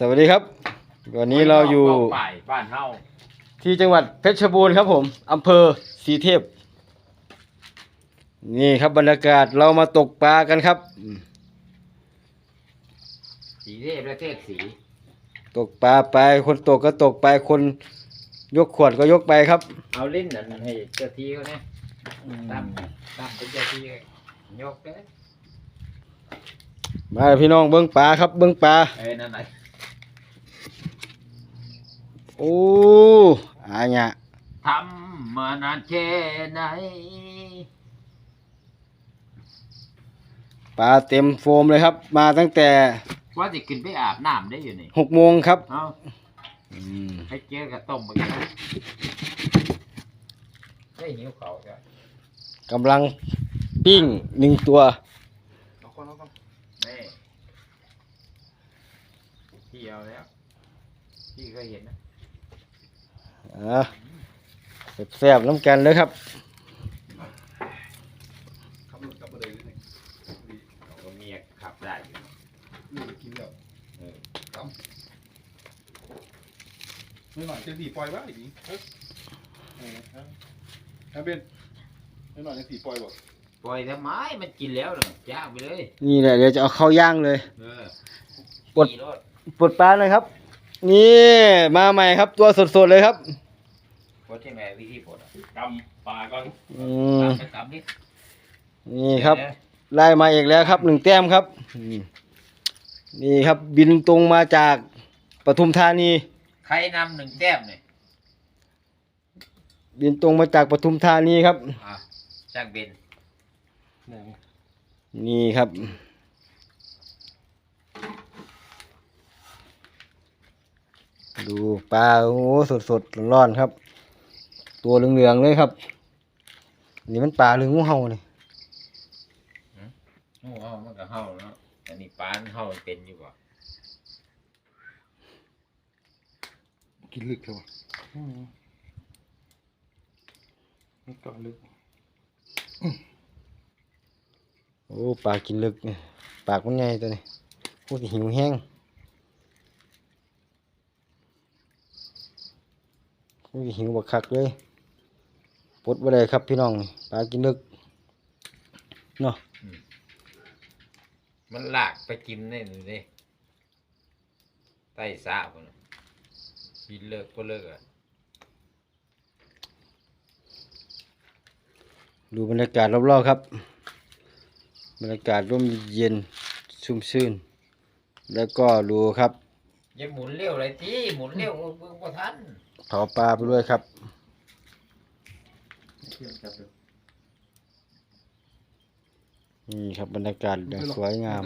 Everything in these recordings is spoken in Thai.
สวัสดีครับ วันนี้เราอยู่ป่ายบ้านเฮาที่จังหวัดเพชรบูรณ์ครับผมอำเภอสีเทพ นี่ครับบรรยากาศเรามาตกปลากันครับอืมสีเทพและเทพสีตกปลาไปคนตกก็ตกไปคนยกขวดก็ยกไปครับ เอาลิ้นนั่นให้เจ้าที่เขาเนี่ยตั้มตั้มเป็นเจ้าที่ยกเด้อมาพี่น้องเบิ้งปลาครับเบิ้งปลาเอ้ยนั่นไหน โอ้อาญะทำมานานแค่ไหนปลาเต็มโฟมเลยครับ มาตั้งแต่ว่าจะขึ้นไปอาบน้ำได้อยู่นี่หกโมงครับเอาอืมให้เจอกับต้มมากินได้หิวเขาจ้ะกำลังปิ้งหนึ่งตัวนี่พี่เอาแล้ว พี่ก็เห็นนะ อะแซ่บๆน้ำกันเลยครับขับรถกลับมาเลยนี่เขาก็เมียขับได้อยู่นี่กินแล้วเออตำไม่หน่อยจะสีปล่อยบ้างอีกนี้เออเออครับครับเบนไม่หน่อยจะสีปล่อยบ่ปล่อยทำไมมันกินแล้วเนอะย่างไปเลย นี่แหละเดี๋ยวจะเอาเข้าวย่างเลยเออปลดขี่รถปลดปลาหน่อยครับ นี่มาใหม่ครับตัวสดๆเลยครับปลดที่ไหนวิธีปลดอะกำปลาก่อนอืมตามไปตามนี่นี่ครับไล่มาอีกแล้วครับหนึ่งแต้มครับอืมนี่ครับบินตรงมาจากปทุมธานี ใครนำหนึ่งแต้มเนี่ยบินตรงมาจากปทุมธานีครับ อะจ้างเบน นี่ครับ ดูปลาโอ้โหสดๆร้อนๆครับ ตัวเหลืองๆเลยครับ นี่มันปลาหรืองูเห่านี่โอ้เฮามันก็เฮาเนาะอันนี้ปานเฮามันเป็นอยู่บ่กินลึกเถอะวะนี่ก็ลึกโอ้ปลากินลึกนี่ปากมันใหญ่ตัวนี้โอ้ยหิวแห้ง โอ้ยหิวบักคักเลยปลดบ่ได้ครับพี่น้องนี่ปลากินลึกเนาะมันลากไปกินได้นี่เด้ใต้สระพุ่นน่ะกินเลิกก็เลิกอะดูบรรยากาศรอบๆครับ บรรยากาศร่มเย็นชุ่มชื่น แล้วก็ดูครับ อย่าหมุนเร็วเลยทีหมุนเร็วเบิ่งบ่ทันเผาปลาไปด้วยครับเที่ยงจับเดี๋ยวนี่ครับบรรยากาศอย่างสวยงาม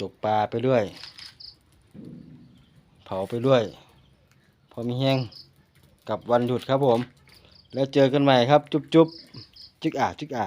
ตกปลาไปด้วย เผาไปด้วย พอมีแห้งกับวันหยุดครับผม แล้วเจอกันใหม่ครับ จุ๊บจุ๊บจึกอ่าจึกอ่า